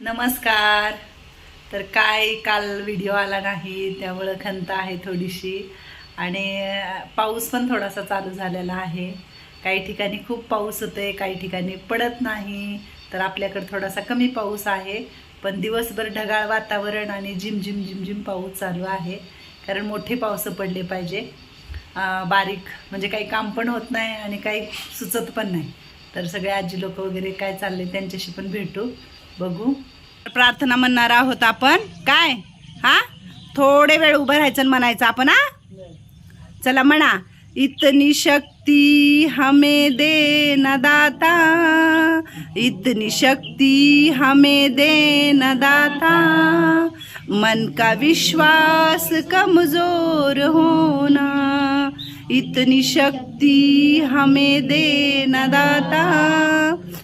नमस्कार. तर काय काल व्हिडिओ आला नाही त्यामुळं खंत आहे थोडीशी. आणि पाऊस पण थोडासा चालू झालेला आहे. काही ठिकाणी खूप पाऊस होतोय काही ठिकाणी पडत नाही. तर आपल्याकडे थोडासा कमी पाऊस आहे. पण दिवसभर ढगाळ वातावरण आणि झिमझिम झिमझिम पाऊस चालू आहे. कारण मोठे पाऊस पडले पाहिजे. बारीक म्हणजे काही काम पण होत नाही आणि काही सुचत पण नाही. तर सगळे आजी लोक वगैरे काय चालले त्यांच्याशी पण भेटू. बघू. प्रार्थना म्हणणार आहोत आपण. काय? हा? थोडे वेळ उभं राहायचं आणि म्हणायचं आपण हा? चला म्हणा. इतनी शक्ती हमें दे न दाता. इतनी शक्ती हमें दे न दाता. मन का विश्वास कमजोर होना. इतनी शक्ती हमें दे न दाता.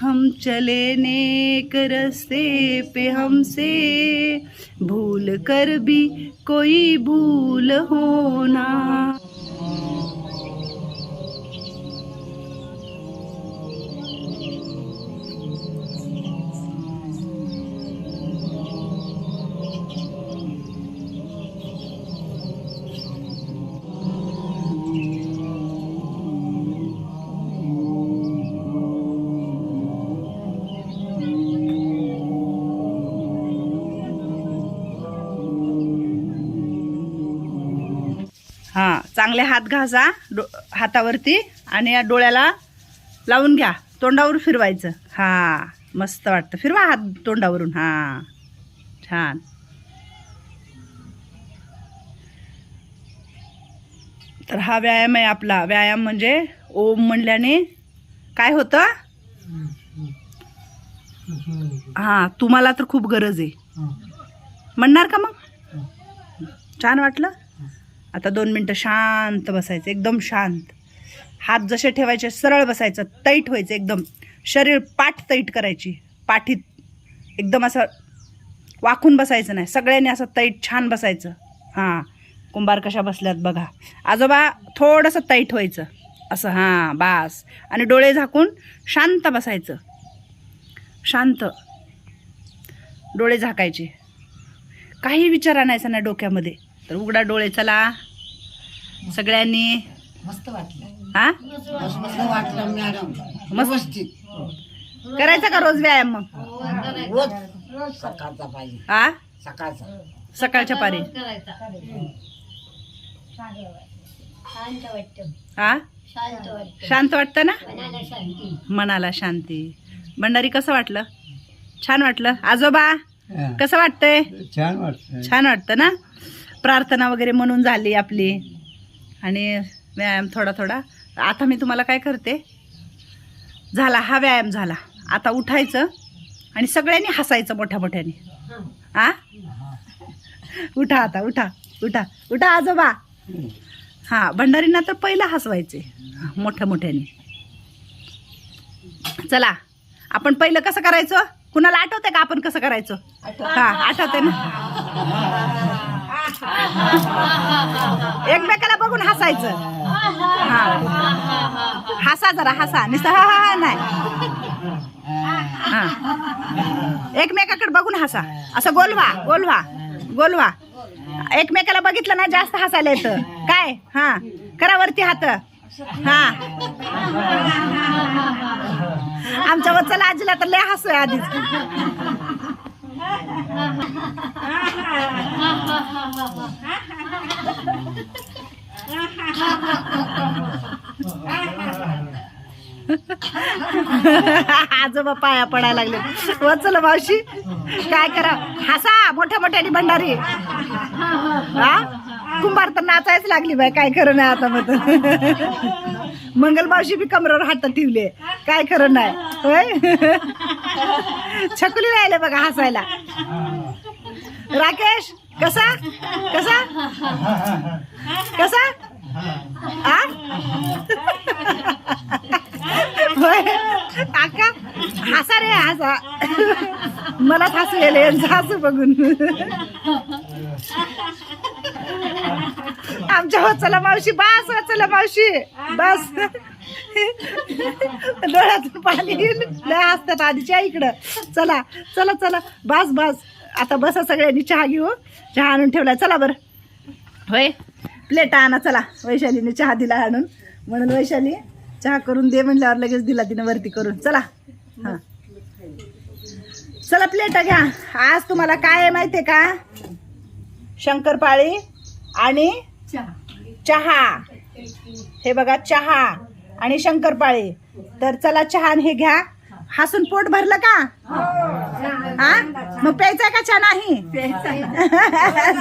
हम चले नेक रस्ते पे हमसे। भूल कर भी कोई भूल होना चांगले हात घासा डो हातावरती आणि या डोळ्याला लावून घ्या. तोंडावर फिरवायचं. हां मस्त वाटतं. फिरवा हात तोंडावरून. हां छान. तर हा व्यायाम आहे आपला. व्यायाम म्हणजे ओम म्हणल्याने काय होतं? हां तुम्हाला तर खूप गरज आहे. म्हणणार का मग? छान वाटलं? आता दोन मिनटं शांत बसायचं एकदम शांत. हात जसे ठेवायचे सरळ बसायचं तैट व्हायचं एकदम. शरीर पाठ तैट करायची पाठीत. एकदम असं वाकून बसायचं नाही सगळ्यांनी असं तैट छान बसायचं. हां कुंभार कशा बसल्यात बघा. आजोबा थोडंसं तैट व्हायचं असं हां बास. आणि डोळे झाकून शांत बसायचं. शांत. डोळे झाकायचे. काही विचार आणायचा नाही डोक्यामध्ये. तर उघडा डोळे चला. सगळ्यांनी. मस्त वाटलं. हा? मस्त वाटलं मॅडम व्यवस्थित. करायचा का रोज व्यायाम मग? रोज. सकाळचा पाहिजे. हा? सकाळचा. सकाळच्या पारी. हा? शांत वाटतं. ना? मनाला शांती. भंडारी कसं वाटलं? छान वाटलं. आजोबा कसं वाटतंय? छान वाटतं छान वाटतं ना? प्रार्थना वगैरे म्हणून झाली आपली. आणि व्यायाम थोडा थोडा. आता मी तुम्हाला काय करते? झाला हा व्यायाम झाला. आता उठायचं आणि सगळ्यांनी हसायचं मोठ्या मोठ्याने. हा उठा आता उठा उठा उठा आजोबा. हा भंडारींना तर पहिलं हसवायचे. मोठ्या मोठ्याने. चला आपण पहिलं कसं करायचं? कुणाला आठवतंय का आपण कसं करायचं? हा आठवतंय ना? एकमेकाला बघून हसायचं. हा. हसा जरा हसा. नुसतं हा हा हा नाही. हा. एकमेकाकडे बघून हसा. असं गोलवा गोलवा गोलवा. एकमेकाला बघितलं ना जास्त हसायला येतं. काय? हा. करा वरती हात. हा. आमच्या वचला आजीला तर लय हसू आधीच. आजोबा पाया पडायला लागले. वचल मावशी. काय करा? हसा मोठ्या मोठ्याने भंडारी. हा? कुंभार तर नाचायच लागली बाय काय खरं नाही आता मग. मंगल मावशी बी कमरेवर हात ठेवले. काय खरं नाही. होय? छकुली राहिले बघा हसायला. राकेश कसा? कसा? कसा? आ? काका हसा रे हसा. मला हसू गेले हसू बघून. आमच्या हो चला मावशी बस हो चला मावशी बस. डोळ्यात पाणी लय हसतात आधीच्या इकडं. चला चला चला. बस बस. आता बसा सगळ्यांनी चहा घेऊ. चहा आणून ठेवलाय. चला बरं. होय. प्लेट आणा चला. वैशालीने चहा दिला आणून. म्हणून वैशाली चहा करून दे म्हणल्यावर लगेच दिला तिने वरती करून. चला. हां. चला प्लेट घ्या. आज तुम्हाला काय आहे माहितीये का? शंकरपाळी आणि चहा. हे बघा चहा आणि शंकरपाळी तर चला चहा आणि हे घ्या. हसून पोट भरलं का? हा? मग प्यायचा का चहा नाही?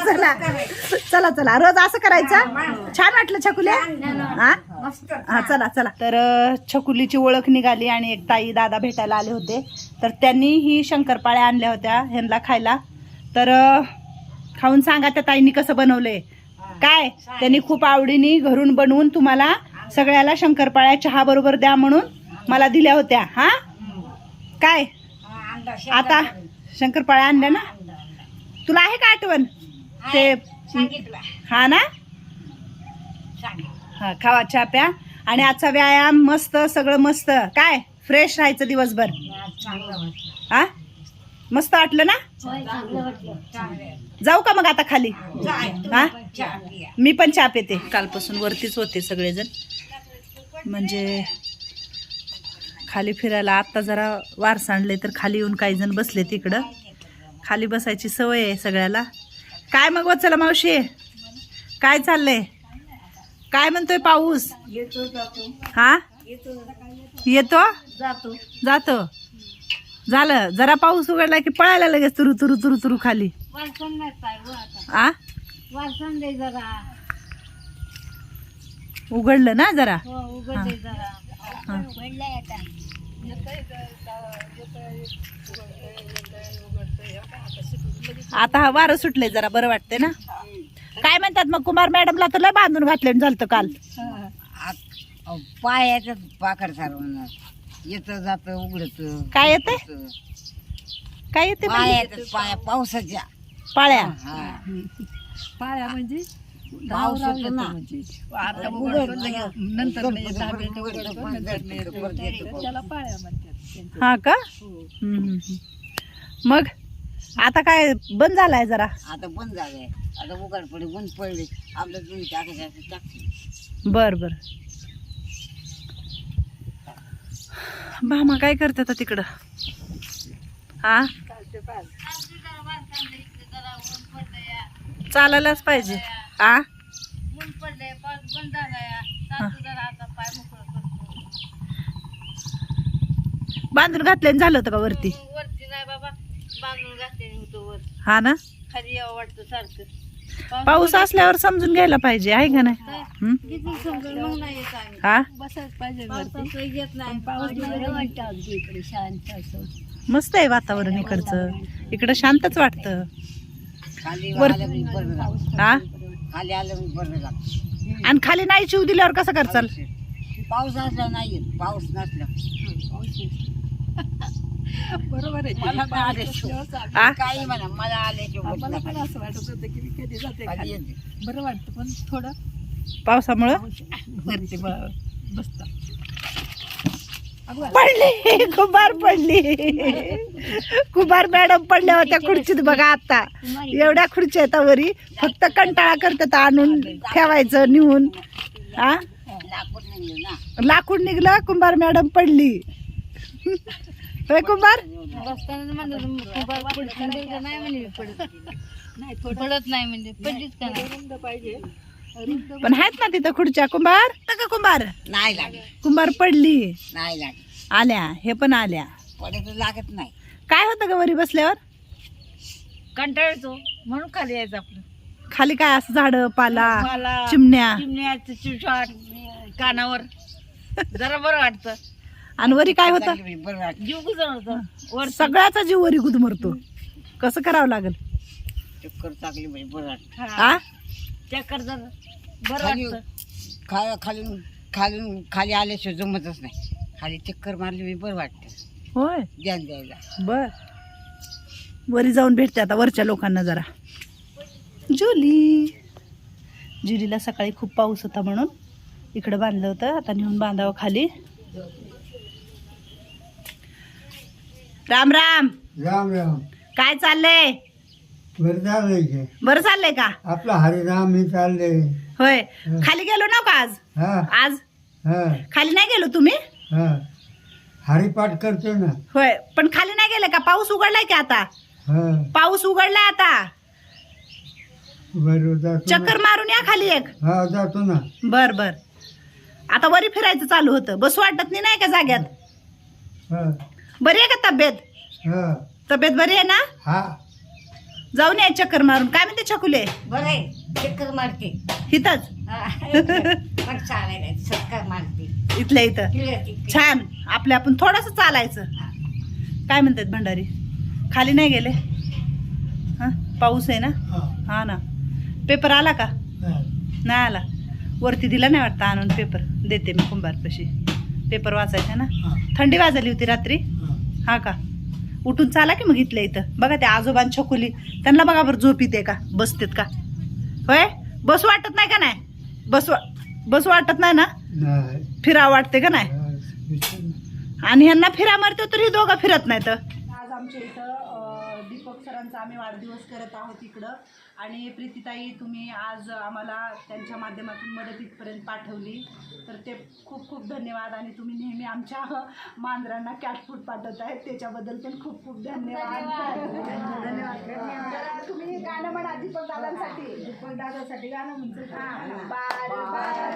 चला. चला चला. रोज असं करायचं? छान वाटलं छकुल्या? हा? हा चला चला. तर छकुलीची ओळख निघाली आणि एक ताई दादा भेटायला आले होते. तर त्यांनी ही शंकरपाळ्या आणल्या होत्या ह्यांना खायला. तर खाऊन सांगा त्या ताईंनी कसं बनवलंय. काय? त्यांनी खूप आवडीने घरून बनवून तुम्हाला सगळ्याला शंकरपाळ्या चहा बरोबर द्या म्हणून मला दिल्या होत्या. हा? काय? आता शंकरपाळ्या आणल्या ना? तुला आहे का आठवण? ते हा ना? हा खावा चहा प्या. आणि आजचा व्यायाम मस्त सगळं मस्त. काय? फ्रेश राहायचं दिवसभर. हा? मस्त वाटलं ना? जाऊ का मग आता खाली? हा? मी पण चहा पिते. कालपासून वरतीच होते सगळेजण. म्हणजे खाली फिरायला आत्ता जरा वार सांडले तर खाली येऊन काही जण बसले तिकडं. खाली बसायची सवय आहे सगळ्याला. काय मग चला मावशी? काय चाललंय? काय म्हणतोय पाऊस? हा? येतो. जातो. झालं. जरा पाऊस उघडला की पळायला लगेच तुरु तुरु तुरु तुरु खाली. आ? उघडलं ना जरा? हा. आता हा वारं सुटलंय जरा बरं वाटतंय ना? काय म्हणतात मग कुमार मॅडमला तर लय बांधून घातले झालं काल. पायाचं पाकड सारवून येतं जात उघडत काय येते काय येते पाया पावसाच्या. पाळ्या. हा. पाया म्हणजे? ना. आता उघडतं. नंतर नाही उघडतं, नाही येतं. त्याला म्हणतात हा का? हम्म, हम्म, हम्म. मग आता काय बंद झालाय जरा? आता बंद झालंय. आता उघड पडे बंद पडले. आपलं तुम्ही टाकायचं टाकते बर बर. भामा काय करते आता तिकडं? हा चालायलाच पाहिजे. हा बांधून घातले आणि झालं होतं का वरती? वरती नाही बाबा. बांधून घातले होतो वर. हा ना? खाली यावं वाटतं सारखं. पाऊस असल्यावर समजून घ्यायला पाहिजे आहे का नाही? हं? हा? बसायच पाहिजे पावसाचं येत नाही. पाऊस वाटतं. इकडे शांत असं. मस्त आहे वातावरण इकडचं. इकडं शांतच वाटतं. वर- हा? खाली आलं मी बरं लागतं. आणि खाली नाही शिव दिल्यावर कसं करचाल? पाऊस असला नाही येत पाऊस नसला. बरोबर आहे. मला पण आले शिव. हा काही म्हणा मला आल्याशिवाय होत मला पण. असं वाटत होतं की मी कधी जाते खाली खाली येते. बरं वाटतं पण थोडं पावसामुळं? वरती ब- बसतं. पडली. कुंभार पडली. कुंभार मॅडम पडल्या होत्या खुर्चीत बघा आता. एवढ्या खुर्च्या आहेत वरी. फक्त कंटाळा करतात आणून ठेवायचं निहून हा लाकूड निघलं कुंभार मॅडम पडली. होय कुंभार? पडत नाही म्हणजे म्हणजे पडलीच का नाही? पण आहेत ना तिथं खुर्च्या? कुंभार? का कुंभार? नाही लागत कुंभार पडली. नाही लागत आल्या. हे पण आल्या. लागत नाही. काय होतं का वरी बसल्यावर? कंटाळ येतो म्हणून खाली यायचं आपलं. खाली काय असं झाड पाला मला चिमण्या? चिमण्याचं कानावर. जरा बरं वाटतं. आणि वरी काय होतं? बरं जीव गुजरतो वर सगळ्याचा जीव वरी गुदमरतो. कसं करावं लागेल? चक्कर चांगली बाई, बरं वाटतं. आ? चक्कर जर बरं खाली वाटतं. खा खालून खालून खाली आल्याशिवाय जमतच नाही. खाली चक्कर मारली मी बरं वाटतं. होय. ज्ञान द्यायला. बर. वरी जाऊन भेटते आता वरच्या लोकांना जरा. जुली जुलीला सकाळी खूप पाऊस होता म्हणून इकडं बांधलं होतं. आता नेऊन बांधावं खाली. राम राम. राम राम. काय चाललंय? बरं झालंय की. बरं चाललंय का? आपला हरिराम हे चालले होय. खाली गेलो ना का आज? हा. आज? हा. खाली नाही गेलो तुम्ही? हा. हरिपाठ करतो ना. होय. पण खाली नाही गेले का? पाऊस उघडलाय की आता? हा. पाऊस उघडलाय आता. बरं जातो चक्कर मारून या खाली एक. हा जातो ना. बर बर. आता वरी फिरायचं चालू होतं. बसू वाटत नाही नाही का जाग्यात? हा. बरी आहे का तब्येत? हा. तब्येत बरी आहे ना? हा. जाऊन या चक्कर मारून. काय म्हणते छकुले? बरं आहे. चक्कर मारते. इथंच? पण चालायला सत्कार मारते. इथल्या इथं. छान. आपल्या आपण थोडस चालायचं. काय म्हणतात भंडारी? खाली नाही गेले? हा? पाऊस आहे ना? हा. ना. पेपर आला का? नाही आला. वरती दिला नाही वाटतं आणून पेपर. देते मी कुंभारपाशी. पेपर वाचायचा ना? थंडी वाजली होती रात्री? हा का? उठून चाला की मग इथल्या इथं. बघा ते आजोबां छकुली त्यांना बघा बरं झोप येते का? बसतेत का? होय? बसू वाटत नाही का नाही? बसू बसू वाटत नाही ना? नाही. फिरा वाटते का नाही? हा. आणि ह्यांना फिरा मारतो तर ही दोघं फिरत नाहीत. आज आमच्या इथं सरांचा आम्ही वाढदिवस करत आहोत इकडं. आणि प्रीतीताई तुम्ही आज आम्हाला त्यांच्या माध्यमातून मदत इथपर्यंत पाठवली. तर ते खूप खूप धन्यवाद. आणि तुम्ही नेहमी आमच्या मांजरांना कॅटफूड पाठवत आहेत. त्याच्याबद्दल पण खूप खूप धन्यवाद. धन्यवाद. तुम्ही गाणं म्हणा दीपक दादांसाठी दीपक दादासाठी गाणं म्हणतो. हां. बार बार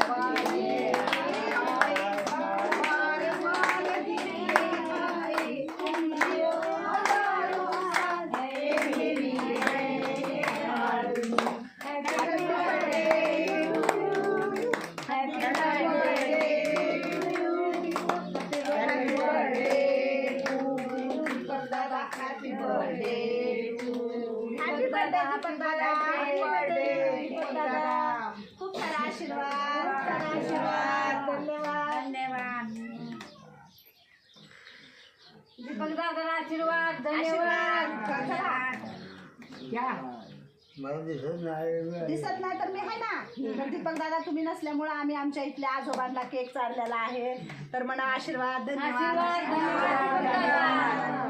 दादाला आशीर्वाद धन्यवाद. मला दिसत नाही. दिसत नाही तर मी आहे ना. तर दीपक दादा तुम्ही नसल्यामुळे आम्ही आमच्या इथल्या आजोबांना केक चाललेला आहे. तर म्हणा आशीर्वाद धन्यवाद. आशीर्वाद, धन्यवाद.